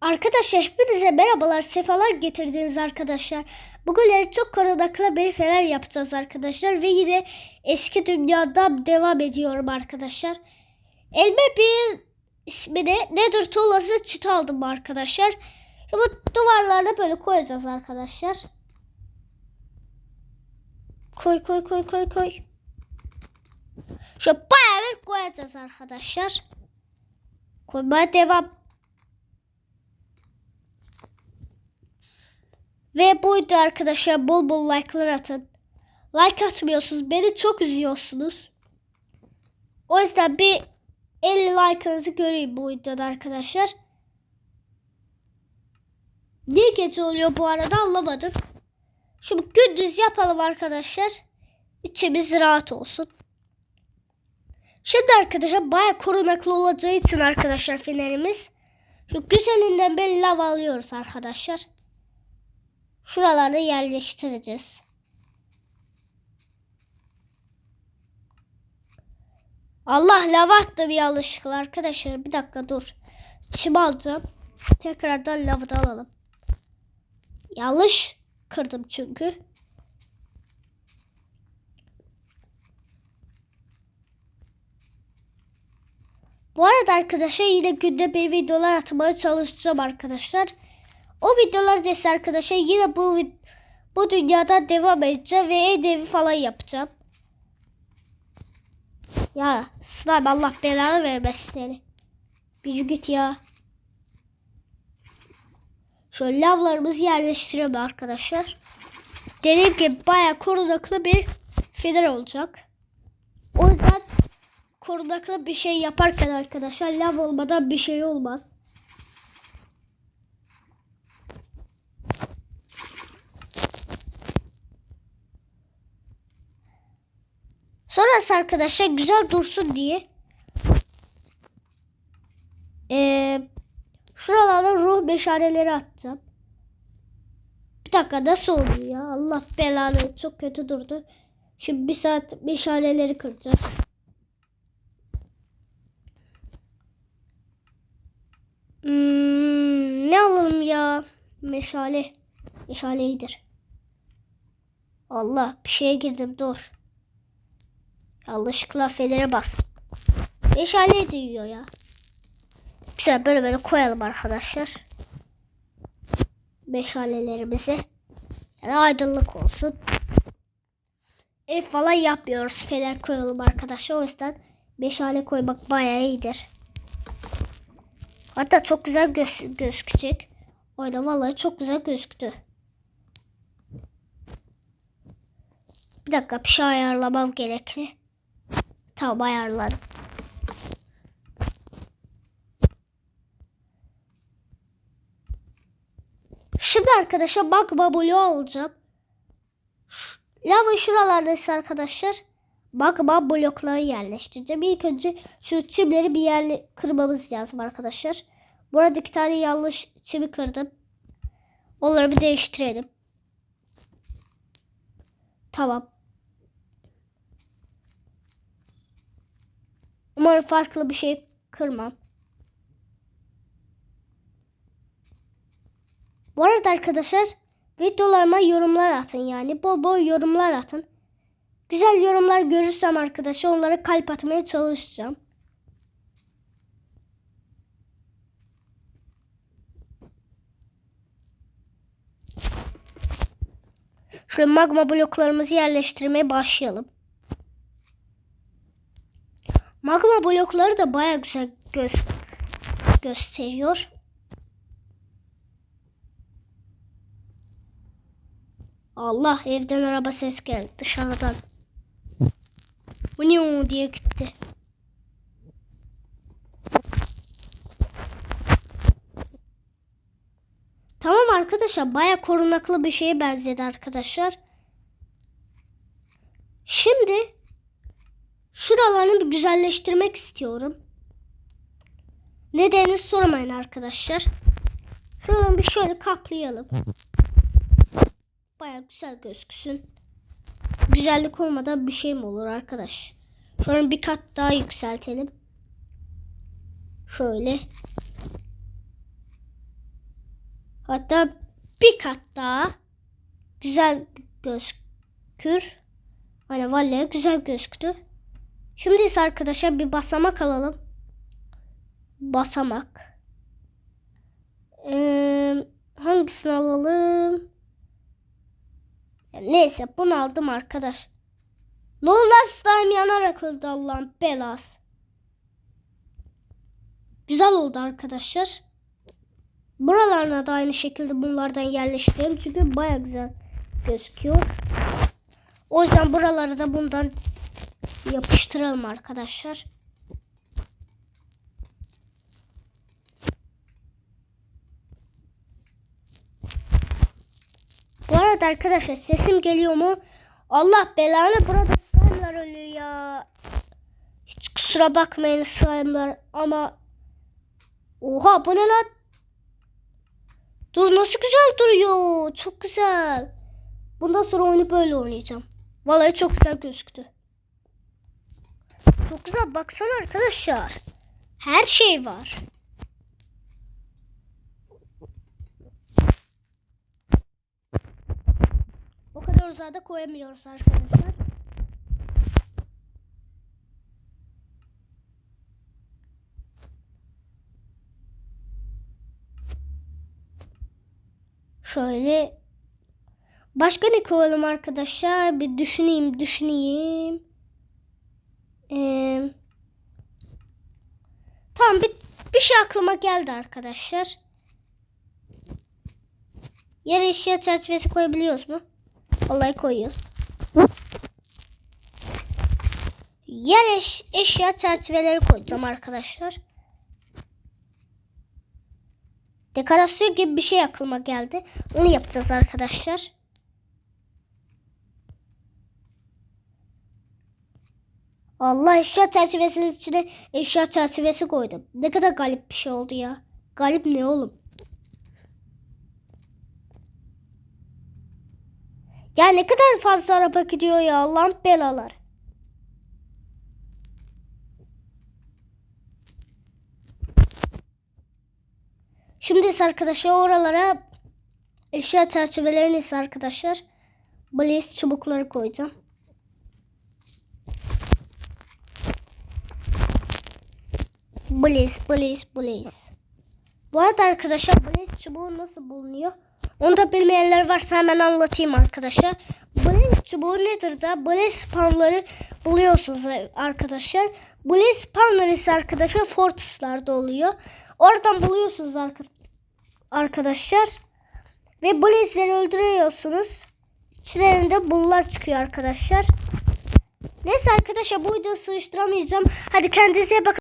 Arkadaşlar hepinize merhabalar, sefalar getirdiniz arkadaşlar. Bugünleri çok korunaklı bir fener yapacağız arkadaşlar. Ve yine eski dünyada devam ediyorum arkadaşlar. Elime bir ismini Nether tuğlası çıt aldım arkadaşlar. Şu bu duvarlarına böyle koyacağız arkadaşlar. Koy koy koy koy koy. Şu bayağı bir koyacağız arkadaşlar. Koymaya devam. Ve buydu arkadaşlar bol bol like'lar atın. Like atmıyorsunuz. Beni çok üzüyorsunuz. O yüzden bir 50 like'ınızı göreyim bu videoda arkadaşlar. Niye gece oluyor bu arada anlamadım. Şimdi gündüz yapalım arkadaşlar. İçimiz rahat olsun. Şimdi arkadaşlar baya korunaklı olacağı için arkadaşlar fenerimiz. Şu güzelinden bir lav alıyoruz arkadaşlar. Şuralarda yerleştireceğiz. Allah lava attı bir yanlışlıkla arkadaşlar. Bir dakika dur. Çim alacağım. Tekrardan lavı da alalım. Yanlış kırdım çünkü. Bu arada arkadaşlar yine günde bir videolar atmaya çalışacağım arkadaşlar. O videolar dese arkadaşlar yine bu bu dünyada devam edeceğim ve ev falan yapacağım. Ya slime Allah belanı vermesin seni. Bir git ya. Şöyle lavlarımızı yerleştirelim arkadaşlar. Dediğim gibi bayağı korunaklı bir fener olacak. O yüzden korunaklı bir şey yaparken arkadaşlar lav olmadan bir şey olmaz. Sonrası arkadaşlar güzel dursun diye ee, şuralara ruh meşaleleri atacağım. Bir dakika nasıl oluyor ya? Allah belanı çok kötü durdu. Şimdi bir saat meşaleleri kıracağız. Hmm, ne alalım ya? Meşale. Meşale. Allah bir şeye girdim dur. Yanlışlıkla fenere bas. Meşale diyor ya. Güzel böyle böyle koyalım arkadaşlar. Meşalelerimizi. Yani aydınlık olsun. Ev falan yapmıyoruz. Fener koyalım arkadaşlar. O yüzden meşale koymak bayağı iyidir. Hatta çok güzel göz gözükecek. Oyda vallahi çok güzel gözüktü. Bir dakika bir şey ayarlamam gerekli. Tamam ayarladım. Şimdi arkadaşlar magma bloğu alacağım. Lava şuralardaysa arkadaşlar magma blokları yerleştireceğim. İlk önce şu çimleri bir yerle kırmamız lazım arkadaşlar. Bu arada iki tane yanlış çimi kırdım. Onları bir değiştirelim. Tamam. Umarım farklı bir şey kırmam. Bu arada arkadaşlar videolarıma yorumlar atın yani. Bol bol yorumlar atın. Güzel yorumlar görürsem arkadaşlar onlara kalp atmaya çalışacağım. Şöyle magma bloklarımızı yerleştirmeye başlayalım. Magma blokları da baya güzel göz gösteriyor. Allah evden araba ses geldi dışarıdan. Bu ne o diye gitti. Tamam arkadaşlar baya korunaklı bir şeye benzedi arkadaşlar. Şimdi şuralarını bir güzelleştirmek istiyorum. Nedenini sormayın arkadaşlar. Şuraları bir şöyle kaplayalım. Baya güzel gözüksün. Güzellik olmadan bir şey mi olur arkadaş? Sonra bir kat daha yükseltelim. Şöyle. Hatta bir kat daha güzel gözükür. Hani vallahi güzel gözüktü. Şimdi ise arkadaşlar bir basamak alalım. Basamak. Ee, hangisini alalım? Ya neyse bunu aldım arkadaş. Ne oldu slime yanarak öldü Allah'ın belası. Güzel oldu arkadaşlar. Buralarına da aynı şekilde bunlardan yerleştirelim. Çünkü baya güzel gözüküyor. O yüzden buraları da bundan yapıştıralım arkadaşlar. Bu arada arkadaşlar sesim geliyor mu? Allah belanı burada slime'lar ölüyor ya. Hiç kusura bakmayın slime'lar ama Oha bu ne lan? Dur nasıl güzel duruyor. Çok güzel. Bundan sonra oyunu böyle oynayacağım. Vallahi çok güzel gözüktü. Çok güzel baksana arkadaşlar. Her şey var. O kadar uzağa da koyamıyoruz arkadaşlar. Şöyle başka ne koyalım arkadaşlar? Bir düşüneyim, düşüneyim. Ee, tamam bir, bir şey aklıma geldi arkadaşlar. Yer eşya çerçevesi koyabiliyoruz mu? Vallahi koyuyoruz. Yer eş, eşya çerçeveleri koyacağım arkadaşlar. Dekorasyon gibi bir şey aklıma geldi. Onu yapacağız arkadaşlar. Allah eşya çerçevesinin içine eşya çerçevesi koydum. Ne kadar galip bir şey oldu ya. Galip ne oğlum? Ya ne kadar fazla araba gidiyor ya Allah'ın belalar. Şimdi ise arkadaşlar oralara eşya çerçevelerini ise arkadaşlar blaze çubukları koyacağım. Blaze, blaze, blaze. Bu arada arkadaşlar blaze çubuğu nasıl bulunuyor? Onu da bilmeyenler varsa hemen anlatayım arkadaşlar. Blaze çubuğu nedir da? Blaze spamları buluyorsunuz arkadaşlar. Blaze spamları ise arkadaşlar Fortress'larda oluyor. Oradan buluyorsunuz arkadaşlar. Ve Blaze'leri öldürüyorsunuz. İçlerinde bunlar çıkıyor arkadaşlar. Neyse arkadaşlar bu videoyu sığıştıramayacağım. Hadi kendinize bakın.